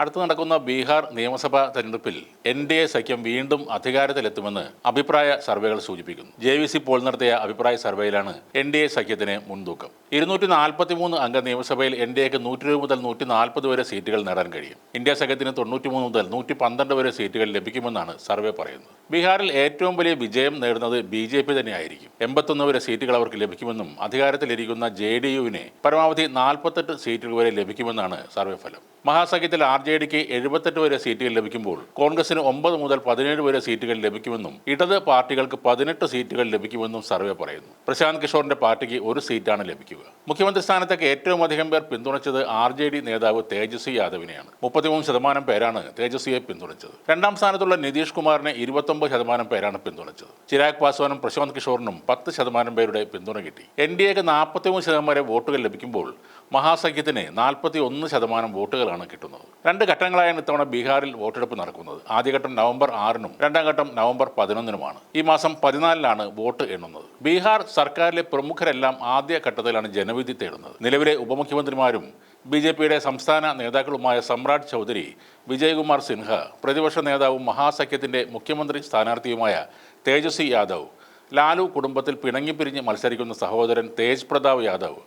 അടുത്ത് നടക്കുന്ന ബീഹാർ നിയമസഭാ തെരഞ്ഞെടുപ്പിൽ എൻ ഡി എ സഖ്യം വീണ്ടും അധികാരത്തിലെത്തുമെന്ന് അഭിപ്രായ സർവേകൾ സൂചിപ്പിക്കുന്നു. ജെ വി സി പോൾ നടത്തിയ അഭിപ്രായ സർവേയിലാണ് എൻ ഡി എ സഖ്യത്തിന് മുൻതൂക്കം. ഇരുന്നൂറ്റി നാൽപ്പത്തി മൂന്ന് അംഗ നിയമസഭയിൽ എൻ ഡി എക്ക് നൂറ്റി ഇരുപത് മുതൽ നൂറ്റി നാൽപ്പത് വരെ സീറ്റുകൾ നേടാൻ കഴിയും. ഇന്ത്യ സഖ്യത്തിന് തൊണ്ണൂറ്റിമൂന്ന് മുതൽ നൂറ്റി പന്ത്രണ്ട് വരെ സീറ്റുകൾ ലഭിക്കുമെന്നാണ് സർവേ പറയുന്നത്. ബീഹാറിൽ ഏറ്റവും വലിയ വിജയം നേടുന്നത് ബി ജെ പി തന്നെയായിരിക്കും. എൺപത്തൊന്ന് വരെ സീറ്റുകൾ അവർക്ക് ലഭിക്കുമെന്നും അധികാരത്തിലിരിക്കുന്ന ജെ ഡി യുവിന് പരമാവധി നാൽപ്പത്തെട്ട് സീറ്റുകൾ വരെ ലഭിക്കുമെന്നാണ് സർവേ ഫലം. മഹാസഖ്യത്തിൽ ആർ ജെ ഡിക്ക് എഴുപത്തെട്ട് വരെ സീറ്റുകൾ ലഭിക്കുമ്പോൾ കോൺഗ്രസിന് ഒമ്പത് മുതൽ പതിനേഴ് വരെ സീറ്റുകൾ ലഭിക്കുമെന്നും ഇടത് പാർട്ടികൾക്ക് പതിനെട്ട് സീറ്റുകൾ ലഭിക്കുമെന്നും സർവേ പറയുന്നു. പ്രശാന്ത് കിഷോറിന്റെ പാർട്ടിക്ക് ഒരു സീറ്റാണ് ലഭിക്കുക. മുഖ്യമന്ത്രി സ്ഥാനത്തേക്ക് ഏറ്റവും അധികം പേർ പിന്തുണച്ചത് ആർ ജെ ഡി നേതാവ് തേജസ്വി യാദവിനെയാണ്. മുപ്പത്തിമൂന്ന് ശതമാനം പേരാണ് തേജസ്വിയെ പിന്തുണച്ചത്. രണ്ടാം സ്ഥാനത്തുള്ള നിതീഷ് കുമാറിനെ ഇരുപത്തൊമ്പത് ശതമാനം പേരാണ് പിന്തുണച്ചത്. ചിരാഗ് പാസ്വാനും പ്രശാന്ത് കിഷോറിനും പത്ത് ശതമാനം പേരുടെ പിന്തുണ കിട്ടി. എൻ ഡി എക്ക് നാൽപ്പത്തിമൂന്ന് ശതമാനം വോട്ടുകൾ ലഭിക്കുമ്പോൾ മഹാസഖ്യത്തിന് നാൽപ്പത്തി ഒന്ന് ശതമാനം വോട്ടുകളാണ് കിട്ടുന്നത്. രണ്ട് ഘട്ടങ്ങളായാണ് ഇത്തവണ ബീഹാറിൽ വോട്ടെടുപ്പ് നടക്കുന്നത്. ആദ്യഘട്ടം നവംബർ ആറിനും രണ്ടാം ഘട്ടം നവംബർ പതിനൊന്നിനുമാണ്. ഈ മാസം പതിനാലിനാണ് വോട്ട് എണ്ണുന്നത്. ബീഹാർ സർക്കാരിലെ പ്രമുഖരെല്ലാം ആദ്യ ഘട്ടത്തിലാണ് ജനവിധി തേടുന്നത്. നിലവിലെ ഉപമുഖ്യമന്ത്രിമാരും ബി ജെ പിയുടെ സംസ്ഥാന നേതാക്കളുമായ സമ്രാട് ചൗധരി വിജയകുമാർ സിൻഹ പ്രതിപക്ഷ നേതാവും മഹാസഖ്യത്തിന്റെ മുഖ്യമന്ത്രി സ്ഥാനാർത്ഥിയുമായ തേജസ്വി യാദവ് ലാലു കുടുംബത്തിൽ പിണങ്ങിപ്പിരിഞ്ഞ് മത്സരിക്കുന്ന സഹോദരൻ തേജ് പ്രതാപ് യാദവ്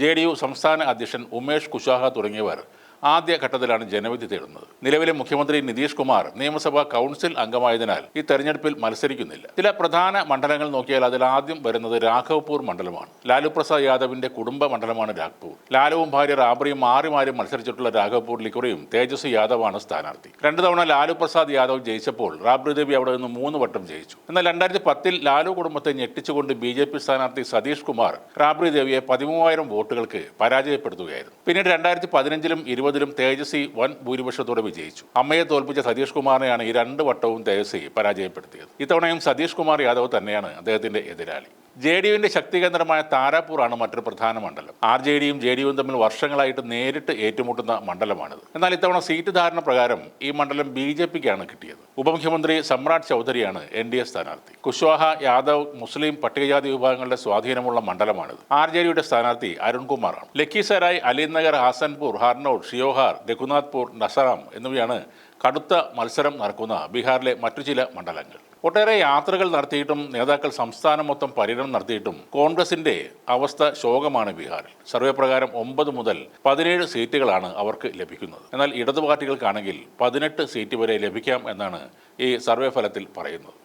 ജെ സംസ്ഥാന അധ്യക്ഷൻ ഉമേഷ് കുശാഹ തുടങ്ങിയവർ ആദ്യ ഘട്ടത്തിലാണ് ജനവിധി തേടുന്നത്. നിലവിലെ മുഖ്യമന്ത്രി നിതീഷ് കുമാർ നിയമസഭാ കൗൺസിൽ അംഗമായതിനാൽ ഈ തെരഞ്ഞെടുപ്പിൽ മത്സരിക്കുന്നില്ല. ചില പ്രധാന മണ്ഡലങ്ങൾ നോക്കിയാൽ അതിൽ ആദ്യം വരുന്നത് രാഘവ്പൂർ മണ്ഡലമാണ്. ലാലു പ്രസാദ് യാദവിന്റെ കുടുംബ മണ്ഡലമാണ് രാഘ്പൂർ ലാലുവും ഭാര്യ റാബറിയും മാറി മാറി മത്സരിച്ചിട്ടുള്ള രാഘവപൂരിൽ ഇക്കുറിയും തേജസ്വി യാദവാണ് സ്ഥാനാർത്ഥി. രണ്ടു തവണ ലാലു പ്രസാദ് യാദവ് ജയിച്ചപ്പോൾ റാബ്രി ദേവി അവിടെ നിന്ന് മൂന്ന് വട്ടം ജയിച്ചു. എന്നാൽ രണ്ടായിരത്തി പത്തിൽ ലാലു കുടുംബത്തെ ഞെട്ടിച്ചുകൊണ്ട് ബി ജെ പി സ്ഥാനാർത്ഥി സതീഷ് കുമാർ റാബ്രി ദേവിയെ പതിമൂവായിരം വോട്ടുകൾക്ക് പരാജയപ്പെടുത്തുകയായിരുന്നു. പിന്നീട് രണ്ടായിരത്തി പതിനഞ്ചിലും ഇരുപതിലും തേജസ്വി വൻ ഭൂരിപക്ഷത്തോടെ വിജയിച്ചു. അമ്മയെ തോൽപ്പിച്ച സതീഷ് കുമാറിനെയാണ് ഈ രണ്ട് വട്ടവും തേജസ്വി പരാജയപ്പെടുത്തിയത്. ഇത്തവണയും സതീഷ് കുമാർ യാദവ് തന്നെയാണ് അദ്ദേഹത്തിന്റെ എതിരാളി. ജെ ഡി യുവിന്റെ ശക്തി കേന്ദ്രമായ താരാപൂറാണ് മറ്റൊരു പ്രധാന മണ്ഡലം. ആർ ജെ ഡിയും ജെ ഡി യുവും തമ്മിൽ വർഷങ്ങളായിട്ട് നേരിട്ട് ഏറ്റുമുട്ടുന്ന മണ്ഡലമാണിത്. എന്നാൽ ഇത്തവണ സീറ്റ് ധാരണ പ്രകാരം ഈ മണ്ഡലം ബി ജെ പിക്കാണ് കിട്ടിയത്. ഉപമുഖ്യമന്ത്രി സമ്രാട് ചൗധരിയാണ് എൻ ഡി എ സ്ഥാനാർത്ഥി. കുശ്വാഹ യാദവ് മുസ്ലിം പട്ടികജാതി വിഭാഗങ്ങളുടെ സ്വാധീനമുള്ള മണ്ഡലമാണിത്. ആർ ജെ ഡിയുടെ സ്ഥാനാർത്ഥി അരുൺകുമാറാണ്. ലഖീസരായ് അലിനഗർ ഹാസൻപൂർ ഹർനോഡ് ഷിയോഹാർ രഘുനാഥ്പൂർ നസറാം എന്നിവയാണ് കടുത്ത മത്സരം നടക്കുന്ന ബീഹാറിലെ മറ്റു ചില മണ്ഡലങ്ങൾ. ഒട്ടേറെ യാത്രകൾ നടത്തിയിട്ടും നേതാക്കൾ സംസ്ഥാനം മൊത്തം പര്യടനം നടത്തിയിട്ടും കോൺഗ്രസിന്റെ അവസ്ഥ ശോകമാണ് ബീഹാറിൽ. സർവേ പ്രകാരം ഒമ്പത് മുതൽ പതിനേഴ് സീറ്റുകളാണ് അവർക്ക് ലഭിക്കുന്നത്. എന്നാൽ ഇടതു പാർട്ടികൾക്കാണെങ്കിൽ പതിനെട്ട് സീറ്റ് വരെ ലഭിക്കാം എന്നാണ് ഈ സർവേ ഫലത്തിൽ പറയുന്നത്.